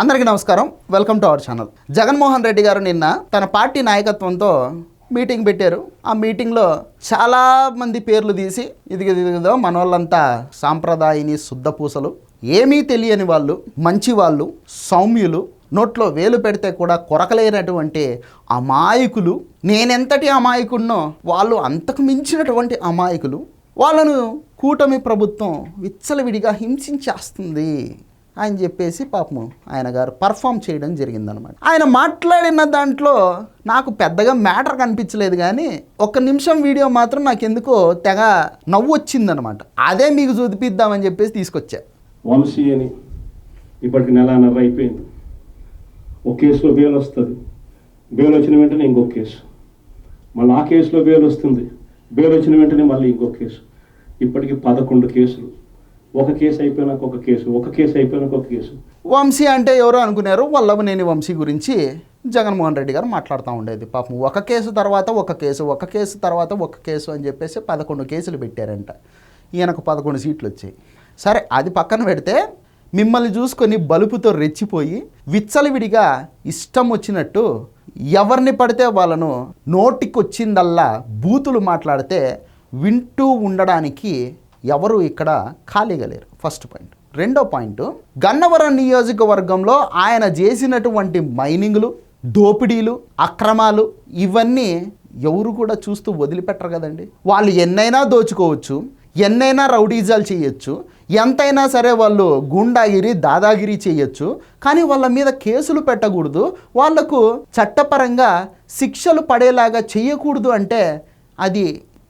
అందరికీ నమస్కారం. Welcome to our channel Jaganmohan Reddy garu నిన్న తన పార్టీ నాయకత్వంతో మీటింగ్ పెట్టారు. ఆ మీటింగ్లో చాలా మంది పేర్లు తీసి ఇదిగో మన వాళ్ళంతా సాంప్రదాయని శుద్ధ పూసలు. ఏమీ తెలియని వాళ్ళు మంచి వాళ్ళు సౌమ్యులు నోట్లో వేలు పెడితే కూడా కొరకలేనటువంటి అమాయకులు. నేనెంతటి అమాయకుడినో వాళ్ళు అంతకు మించినటువంటి అమాయకులు. వాళ్ళను కూటమి ప్రభుత్వం విచ్చలవిడిగా హింసించేస్తుంది. అని చెప్పేసి పాపం ఆయన గారు పర్ఫామ్ చేయడం జరిగిందనమాట ఆయన మాట్లాడిన దాంట్లో నాకు పెద్దగా మ్యాటర్ కనిపించలేదు కానీ ఒక నిమిషం వీడియో మాత్రం నాకు ఎందుకో తెగ నవ్వు వచ్చిందనమాట అదే మీకు చూపిద్దామని చెప్పేసి తీసుకొచ్చా. వంశీ అని ఇప్పటికి నెలన్నర అయిపోయింది. ఒక కేసులో బెయిల్ వస్తుంది. బెయిల్ వచ్చిన వెంటనే ఇంకొక కేసు. మళ్ళీ ఆ కేసులో బెయిల్ వస్తుంది. బెయిల్ వచ్చిన వెంటనే మళ్ళీ ఇంకొక కేసు. ఇప్పటికి పదకొండు కేసులు. ఒక కేసు అయిపోయినాక ఒక కేసు ఒక కేసు అయిపోయినాక ఒక కేసు. వంశీ అంటే ఎవరో అనుకున్నారు వల్లభనేని వంశీ గురించి జగన్మోహన్ రెడ్డి గారు మాట్లాడుతూ ఉండేది. పాపం ఒక కేసు తర్వాత ఒక కేసు ఒక కేసు తర్వాత ఒక కేసు అని చెప్పేసి పదకొండు కేసులు పెట్టారంట. ఈయనకు పదకొండు సీట్లు వచ్చాయి. సరే అది పక్కన పెడితే మిమ్మల్ని చూసుకొని బలుపుతో రెచ్చిపోయి విచ్చలవిడిగా ఇష్టం వచ్చినట్టు ఎవరిని పడితే వాళ్ళను నోటికొచ్చిందల్లా బూతులు మాట్లాడితే వింటూ ఉండడానికి ఎవరు ఇక్కడ ఖాళీగా లేరు. ఫస్ట్ పాయింట్ రెండో పాయింట్ గన్నవరం నియోజకవర్గంలో ఆయన చేసినటువంటి మైనింగ్లు దోపిడీలు అక్రమాలు ఇవన్నీ ఎవరు కూడా చూస్తూ వదిలిపెట్టరు కదండి. వాళ్ళు ఎన్నైనా దోచుకోవచ్చు ఎన్నైనా రౌడీజాలు చేయొచ్చు ఎంతైనా సరే వాళ్ళు గుండాగిరి దాదాగిరి చేయొచ్చు కానీ వాళ్ళ మీద కేసులు పెట్టకూడదు వాళ్ళకు చట్టపరంగా శిక్షలు పడేలాగా చేయకూడదు అంటే అది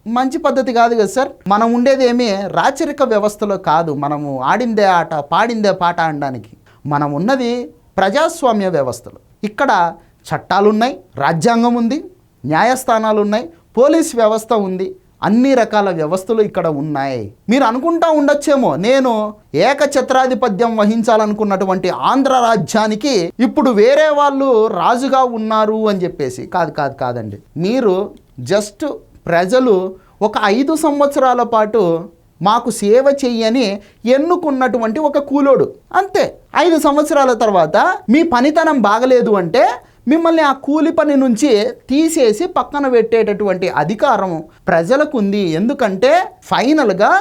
మంచి పద్ధతి కాదు కదా సార్? మనం ఉండేది ఏమీ? రాచరిక వ్యవస్థలో కాదు. మనము ఆడిందే ఆట పాడిందే పాట అనడానికి. మనం ఉన్నది ప్రజాస్వామ్య వ్యవస్థలో. ఇక్కడ చట్టాలున్నాయి రాజ్యాంగం ఉంది న్యాయస్థానాలు ఉన్నాయి పోలీస్ వ్యవస్థ ఉంది. అన్ని రకాల వ్యవస్థలు ఇక్కడ ఉన్నాయి. మీరు అనుకుంటా ఉండొచ్చేమో నేను ఏకఛత్రాధిపత్యం వహించాలనుకున్నటువంటి ఆంధ్ర రాజ్యానికి ఇప్పుడు వేరే వాళ్ళు రాజుగా ఉన్నారు అని చెప్పేసి. కాదు కాదు కాదండి. మీరు జస్ట్ ప్రజలు ఒక ఐదు సంవత్సరాల పాటు మాకు సేవ చెయ్యని ఎన్నుకున్నటువంటి ఒక కూలోడు. అంతే. ఐదు సంవత్సరాల తర్వాత మీ పనితనం బాగలేదు అంటే మిమ్మల్ని ఆ కూలి పని నుంచి తీసేసి పక్కన పెట్టేటటువంటి అధికారం ప్రజలకు ఉంది ఎందుకంటే ఫైనల్గా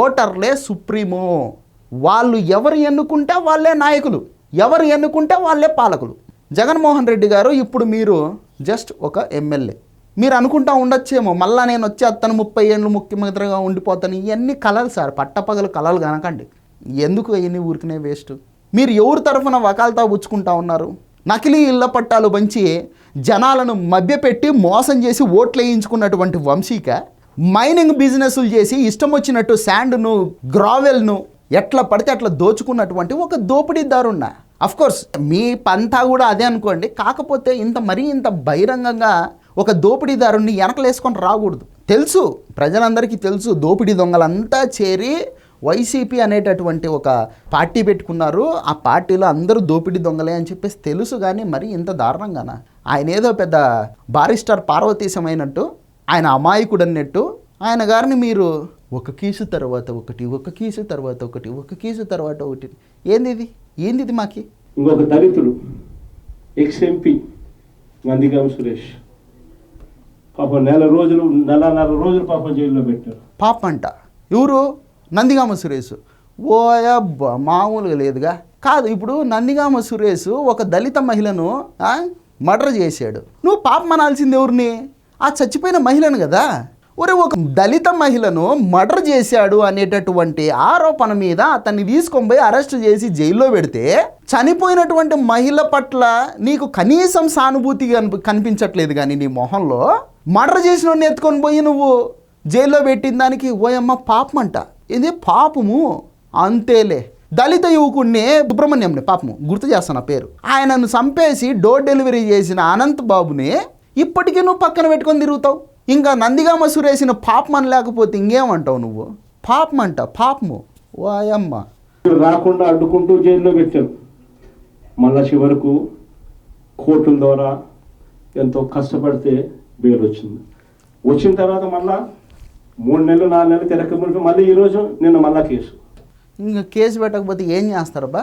ఓటర్లే సుప్రీమో. వాళ్ళు ఎవరు ఎన్నుకుంటే వాళ్ళే నాయకులు. ఎవరు ఎన్నుకుంటే వాళ్ళే పాలకులు. జగన్మోహన్ రెడ్డి గారు ఇప్పుడు మీరు జస్ట్ ఒక ఎమ్మెల్యే. మీరు అనుకుంటా ఉండొచ్చేమో మళ్ళీ నేను వచ్చి అతను ముప్పై ఏళ్ళు ముఖ్యమంత్రిగా ఉండిపోతాను. ఇవన్నీ కలలు సార్ పట్టపగలు కలలు కనకండి ఎందుకు ఇవన్నీ ఊరికనే వేస్ట్? మీరు ఎవరి తరఫున వకాలతా పుచ్చుకుంటా ఉన్నారు? నకిలీ ఇళ్ళ పట్టాలు పంచి జనాలను మభ్యపెట్టి మోసం చేసి ఓట్లు వేయించుకున్నటువంటి వంశీక మైనింగ్ బిజినెస్లు చేసి ఇష్టం వచ్చినట్టు శాండ్ను గ్రావెల్ను ఎట్లా పడితే అట్లా దోచుకున్నటువంటి ఒక దోపిడీదారున్న. అఫ్ కోర్స్ మీ పంతా కూడా అదే అనుకోండి. కాకపోతే ఇంత మరీ ఇంత బహిరంగంగా ఒక దోపిడీదారుణ్ణి వెనకలేసుకొని రాకూడదు. తెలుసు ప్రజలందరికీ తెలుసు దోపిడీ దొంగలంతా చేరి వైసీపీ అనేటటువంటి ఒక పార్టీ పెట్టుకున్నారు. ఆ పార్టీలో అందరూ దోపిడీ దొంగలే అని చెప్పేసి తెలుసు కానీ మరి ఇంత దారుణంగానా? ఆయన ఏదో పెద్ద బారిస్టార్ పార్వతీశమైనట్టు ఆయన అమాయకుడు అన్నట్టు ఆయన గారిని మీరు ఒక కీసు తర్వాత ఒకటి ఒక కీసు తర్వాత ఒకటి ఒక కీసు తర్వాత ఒకటి. ఏంది ఇది ఏంది ఇది మాకి? ఇంకొక దళితుడు ఎక్స్ ఎంపీ నందిగామ సురేష్. పాపం నెల రోజులు నెలన్నర రోజులు పాపం జైల్లో పెట్టారు. పాప అంట ఎవరు? నందిగామ సురేష్. ఓయబ్బా మామూలుగా లేదుగా. కాదు ఇప్పుడు నందిగామ సురేష్ ఒక దళిత మహిళను మర్డర్ చేశాడు. నువ్వు పాపం అనాల్సింది ఎవరిని? ఆ చచ్చిపోయిన మహిళను కదా. ఒరే ఒక దళిత మహిళను మర్డర్ చేశాడు అనేటటువంటి ఆరోపణ మీద అతన్ని తీసుకొని పోయి అరెస్ట్ చేసి జైల్లో పెడితే చనిపోయినటువంటి మహిళ పట్ల నీకు కనీసం సానుభూతి కనిపి కనిపించట్లేదు కానీ నీ మొహంలో. మర్డర్ చేసిన ఎత్తుకొని పోయి నువ్వు జైల్లో పెట్టిన దానికి ఓయమ్మ పాపం అంట ఇది పాపము? అంతేలే. దళిత యువకుడిని సుబ్రహ్మణ్యంని పాపము. గుర్తు చేస్తాను ఆ పేరు. ఆయనను చంపేసి డోర్ డెలివరీ చేసిన అనంత్ బాబుని ఇప్పటికీ నువ్వు పక్కన పెట్టుకొని తిరుగుతావు. ఇంకా నందిగామ సురేసిన పాపం అని లేకపోతే ఇంకేమంటావు నువ్వు? పాపం అంట పాపము. ఓయమ్మ. రాకుండా అడ్డుకుంటూ జైల్లో పెట్టారు. మళ్ళా చివరకు కోర్టుల ద్వారా ఎంతో కష్టపడితే బెయిల్ వచ్చింది వచ్చిన తర్వాత మళ్ళా మూడు నెలలు నాలుగు నెలలు తిరగక మునిపి మళ్ళీ ఈరోజు నిన్న మళ్ళా కేసు. ఇంకా కేసు పెట్టకపోతే ఏం చేస్తారబ్బా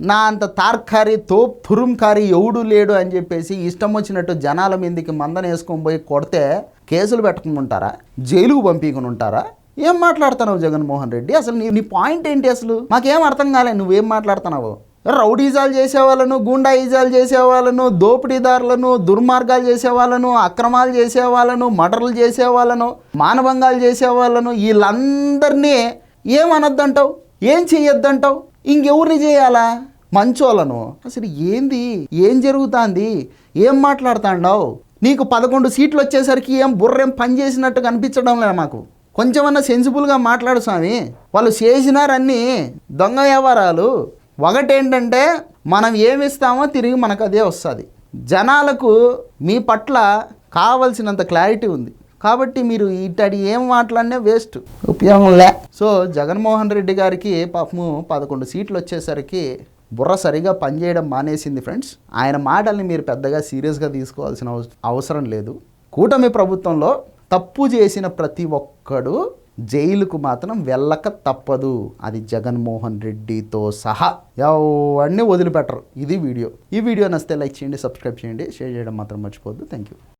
నా అంత తార్కారి తోప్ తురుంకారి ఎవడు లేడు అని చెప్పేసి ఇష్టం వచ్చినట్టు జనాల మీదకి మందన వేసుకొని పోయి కొడితే కేసులు పెట్టుకుని ఉంటారా? జైలుకు పంపించుకుని ఉంటారా? ఏం మాట్లాడుతున్నావు జగన్మోహన్ రెడ్డి? అసలు నీ నీ పాయింట్ ఏంటి అసలు? మాకేం అర్థం కాలే నువ్వేం మాట్లాడుతున్నావు? రౌడీజాలు చేసేవాళ్ళను గూండాయిజాలు చేసేవాళ్ళను దోపిడీదారులను దుర్మార్గాలు చేసేవాళ్ళను అక్రమాలు చేసేవాళ్ళను మటర్లు చేసేవాళ్ళను మానభంగాలు చేసేవాళ్ళను వీళ్ళందరినీ ఏమనొద్దంటావు? ఏం చెయ్యొద్దంటావు? ఇంకెవరిని చేయాలా? మంచోళ్ళను. అసలు ఏంది? ఏం జరుగుతుంది? ఏం మాట్లాడుతాండావు? నీకు పదకొండు సీట్లు వచ్చేసరికి ఏం బుర్రేం పని చేసినట్టు కనిపించడం లేదు మాకు? కొంచెమన్నా సెన్సిబుల్గా మాట్లాడు స్వామి. వాళ్ళు చేసినారన్నీ దొంగ వ్యవహారాలు. ఒకటేంటంటే మనం ఏమి ఇస్తామో తిరిగి మనకు అదే వస్తుంది. జనాలకు మీ పట్ల కావలసినంత క్లారిటీ ఉంది. కాబట్టి మీరు ఇట్టడి ఏం మాట్లాడినా వేస్ట్. ఉపయోగం లే సో జగన్మోహన్ రెడ్డి గారికి పాపము పదకొండు సీట్లు వచ్చేసరికి బుర్ర సరిగా పనిచేయడం మానేసింది ఫ్రెండ్స్. ఆయన మాటల్ని మీరు పెద్దగా సీరియస్గా తీసుకోవాల్సిన అవస- అవసరం లేదు. కూటమి ప్రభుత్వంలో తప్పు చేసిన ప్రతి ఒక్కడు జైలుకు మాత్రం వెళ్ళక తప్పదు. అది జగన్మోహన్ రెడ్డితో సహా ఎవరిని వదిలిపెట్టరు. ఇది వీడియో. ఈ వీడియో నచ్చితే లైక్ చేయండి సబ్స్క్రైబ్ చేయండి. షేర్ చేయడం మాత్రం మర్చిపోవద్దు. Thank you